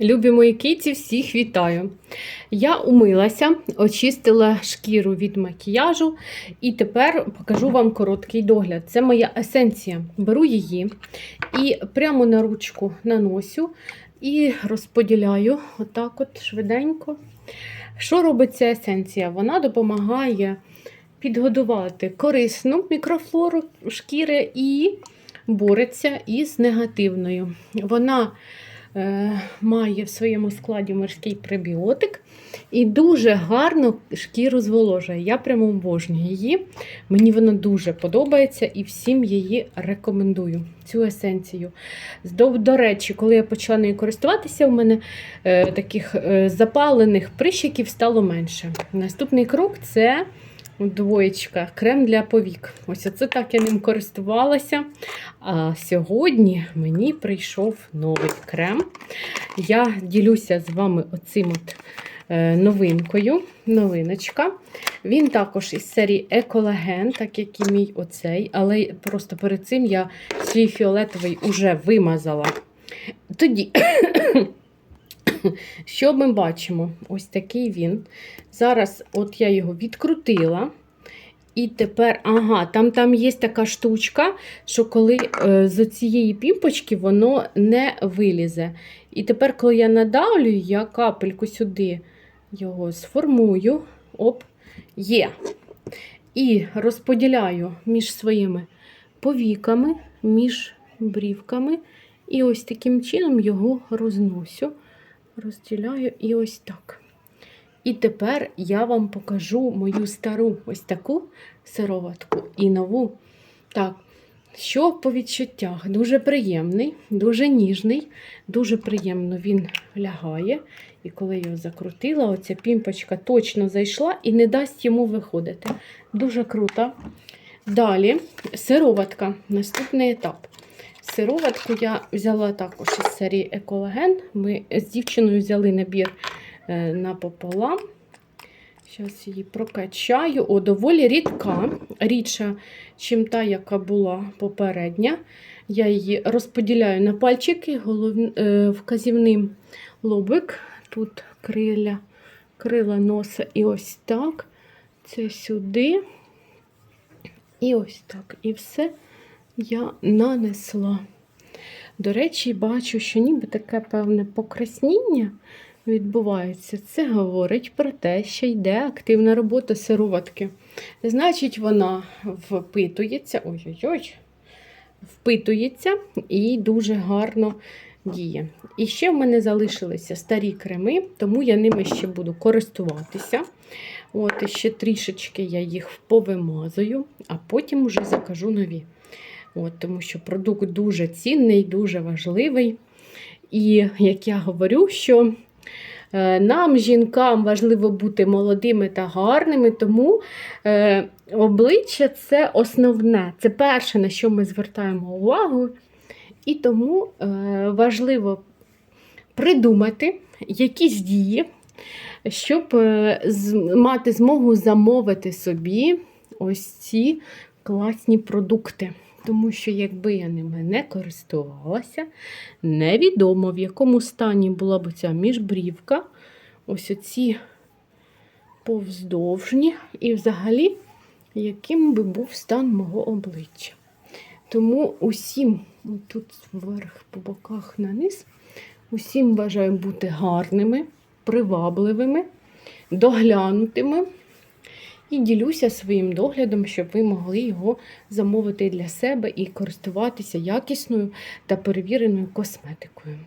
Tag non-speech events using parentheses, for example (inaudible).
Любі мої киці, всіх вітаю! Я умилася, очистила шкіру від макіяжу і тепер покажу вам короткий догляд. Це моя есенція. Беру її і прямо на ручку наносю і розподіляю отак от швиденько. Що робить ця есенція? Вона допомагає підгодувати корисну мікрофлору шкіри і бореться із негативною. Вона має в своєму складі морський пребіотик і дуже гарно шкіру зволожує. Я прямо обожнюю її. Мені вона дуже подобається і всім її рекомендую. Цю есенцію. До, до речі, коли я почала нею користуватися, у мене е, таких е, запалених прищиків стало менше. Наступний крок це. Двоєчка, крем для повік. Ось оце так я ним користувалася. А сьогодні мені прийшов новий крем. Я ділюся з вами оцим от е, новинкою. Новиночка. Він також із серії Еколаген, так як і мій оцей, але просто перед цим я свій фіолетовий уже вимазала. Тоді. (laughs) Що ми бачимо? Ось такий він. Зараз от я його відкрутила. І тепер, ага, там там є така штучка, що коли е, з цієї пімпочки воно не вилізе. І тепер, коли я надавлю, я капельку сюди його сформую. Оп, є. І розподіляю між своїми повіками, між брівками. І ось таким чином його розносю розділяю і ось так. І тепер я вам покажу мою стару ось таку сироватку і нову. Так, що по відчуттях? Дуже приємний, дуже ніжний, дуже приємно він лягає. І коли його закрутила, оця пімпочка точно зайшла і не дасть йому виходити. Дуже круто. Далі сироватка, наступний етап. Сироватку я взяла також із серії Еколаген. Ми з дівчиною взяли набір е, напополам. Зараз її прокачаю. О, доволі рідка, рідша, чим та, яка була попередня. Я її розподіляю на пальчики, голов... е, вказівним лобик. Тут криля, крила носа і ось так. Це сюди. І ось так. І все я нанесла. До речі, бачу, що ніби таке певне покрасніння відбувається. Це говорить про те, що йде активна робота сироватки. Значить, вона впитується, ой-ой-ой, впитується і дуже гарно діє. І ще в мене залишилися старі креми, тому я ними ще буду користуватися. От, ще трішечки я їх повимазую, а потім вже закажу нові. От, Тому що продукт дуже цінний, дуже важливий. І як я говорю, що е, нам, жінкам, важливо бути молодими та гарними, тому е, обличчя це основне, це перше, на що ми звертаємо увагу. І тому е, важливо придумати якісь дії, щоб мати змогу замовити собі ось ці класні продукти. Тому що, якби я ними не користувалася, невідомо, в якому стані була б ця міжбрівка, ось оці повздовжні, і взагалі, яким би був стан мого обличчя. Тому усім, тут вверх по боках на низ, усім бажаю бути гарними, привабливими, доглянутими. І ділюся своїм доглядом, щоб ви могли його замовити для себе і користуватися якісною та перевіреною косметикою.